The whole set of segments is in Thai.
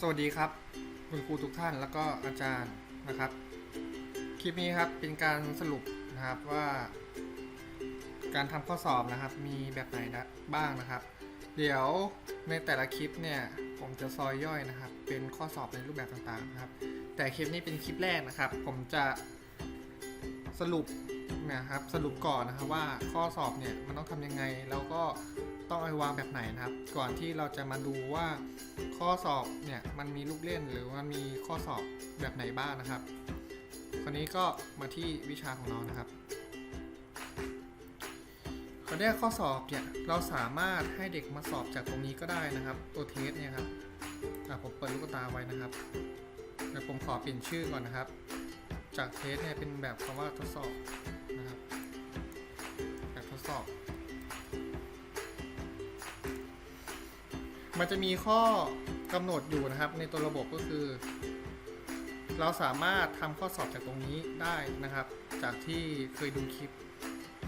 สวัสดีครับ คุณครูทุกท่านแล้วก็อาจารย์นะครับ คลิปนี้ครับเป็นการสรุปนะครับว่า การทำข้อสอบนะครับ มีแบบไหนนะบ้างนะครับ เดี๋ยวในแต่ละคลิปเนี่ยผมจะซอยย่อยนะครับ เป็นข้อสอบในรูปแบบต่างๆนะครับ แต่คลิปนี้เป็นคลิปแรกนะครับ ผมจะ สรุปนะครับสรุปก่อนนะครับว่าข้อสอบเนี่ยมันต้องทำยังไงแล้วก็ต้องเอาวางแบบไหนนะครับ ก่อนที่เราจะมาดูว่าข้อสอบเนี่ยมันมีลูกเล่นหรือว่ามีข้อสอบแบบไหนบ้างนะครับ คราวนี้ก็มาที่วิชาของเรานะครับคราวนี้ข้อสอบเนี่ยเราสามารถให้เด็กมาสอบจากตรงนี้ก็ได้นะครับตัวเทสเนี่ยครับผมเปิดลูกตาไว้นะครับเดี๋ยวผมขอเปลี่ยนชื่อก่อนนะครับ จากเทสเนี่ยเป็นแบบคำว่าทดสอบนะครับแบบทดสอบ มันจะมีข้อกำหนดอยู่นะครับ ในตัวระบบก็คือ เราสามารถทำข้อสอบจากตรงนี้ได้นะครับ จากที่เคยดูคลิป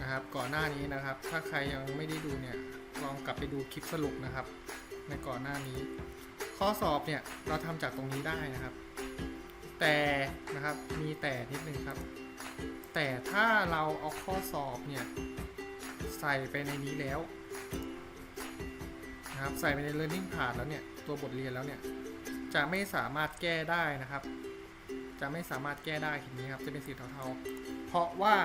นะครับ ก่อนหน้านี้นะครับ ถ้าใครยังไม่ได้ดูเนี่ยลองกลับไปดูคลิปสรุปนะครับ ในก่อนหน้านี้ ข้อสอบเนี่ยเราทำจากตรงนี้ได้นะครับ แต่นะครับมีแต่นิดนึงครับ แต่ถ้าเราเอาข้อสอบเนี่ยใส่ไปในนี้แล้วนะครับใส่ไปใน learning path แล้วเนี่ยตัวบทเรียนแล้วเนี่ยจะไม่สามารถแก้ได้นะครับ จะไม่สามารถแก้ได้ทีนี้ครับจะเป็นสีเทาๆ เพราะว่า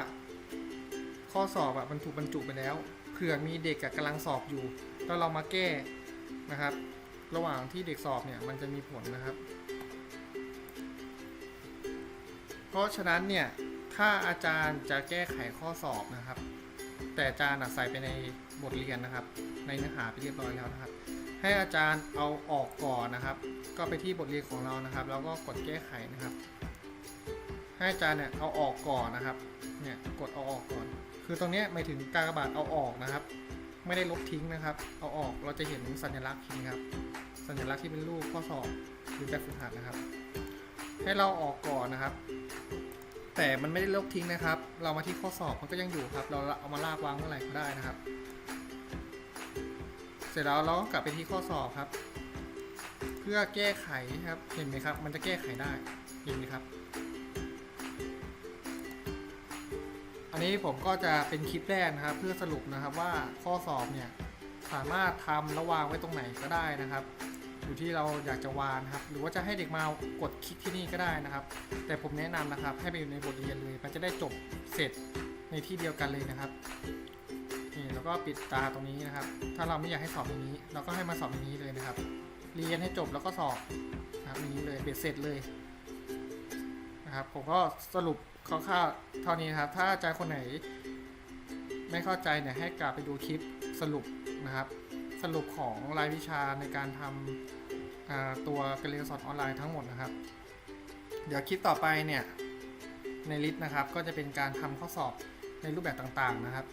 ข้อสอบอะมันถูกบรรจุไปแล้วเผื่อมีเด็กอะกำลังสอบอยู่แล้วเรามาแก้นะครับ ระหว่างที่เด็กสอบเนี่ยมันจะมีผลนะครับ เพราะฉะนั้นเนี่ยถ้าอาจารย์จะแก้ไขข้อสอบนะครับ แต่อาจารย์ใส่ไปในบทเรียนนะครับ ในเนื้อหาไปเรียบร้อยแล้วนะครับ ให้อาจารย์เอาออกก่อนนะครับ ก็ไปที่บทเรียนของเรานะครับ แล้วก็กดแก้ไขนะครับ ให้อาจารย์เนี่ยเอาออกก่อนนะครับเนี่ยกดเอาออกก่อน คือตรงนี้หมายถึงการกระบาดเอาออกนะครับ ไม่ได้ลบทิ้งนะครับ เอาออกเราจะเห็นสัญลักษณ์นี้ครับ สัญลักษณ์ที่เป็นรูปข้อสอบหรือแบบฝึกหัดนะครับ ให้เราออกก่อนนะครับ แต่มันไม่ได้ลบทิ้งนะครับ เรามาที่ข้อสอบมันก็ยังอยู่ครับ เราเอามาลากวางเมื่อไหร่ก็ได้นะครับ เสร็จแล้วเราก็กลับไปที่ข้อสอบครับ เพื่อแก้ไขครับ เห็นไหมครับ มันจะแก้ไขได้ เห็นไหมครับ อันนี้ผมก็จะเป็นคลิปแรกนะครับ เพื่อสรุปนะครับว่าข้อสอบเนี่ยสามารถทำแล้ววางไว้ตรงไหนก็ได้นะครับ อยู่ที่เราอยากจะวานครับ หรือว่าจะให้เด็กมากดคลิกที่นี่ก็ได้นะครับ แต่ผมแนะนำนะครับ ให้ไปอยู่ในบทเรียนเลย มันจะได้จบเสร็จในที่เดียวกันเลยนะครับนี่แล้วก็ปิดตาตรงนี้นะครับ ถ้าเราไม่อยากให้สอบอย่างนี้ เราก็ให้มาสอบอย่างนี้เลยนะครับ เรียนให้จบแล้วก็สอบนะครับอย่างนี้เลยเบ็ดเสร็จเลยนะครับ ผมก็สรุปคร่าวๆเท่านี้นะครับ ถ้าอาจารย์คนไหน ไม่เข้าใจเนี่ยให้กลับไปดูคลิปสรุปนะครับ สรุปของรายวิชาในการทำตัวการเรียนสอนออนไลน์ทั้งหมดนะครับ เดี๋ยวคลิปต่อไปเนี่ยในลิสต์นะครับก็จะเป็นการทำข้อสอบในรูปแบบต่างๆนะครับ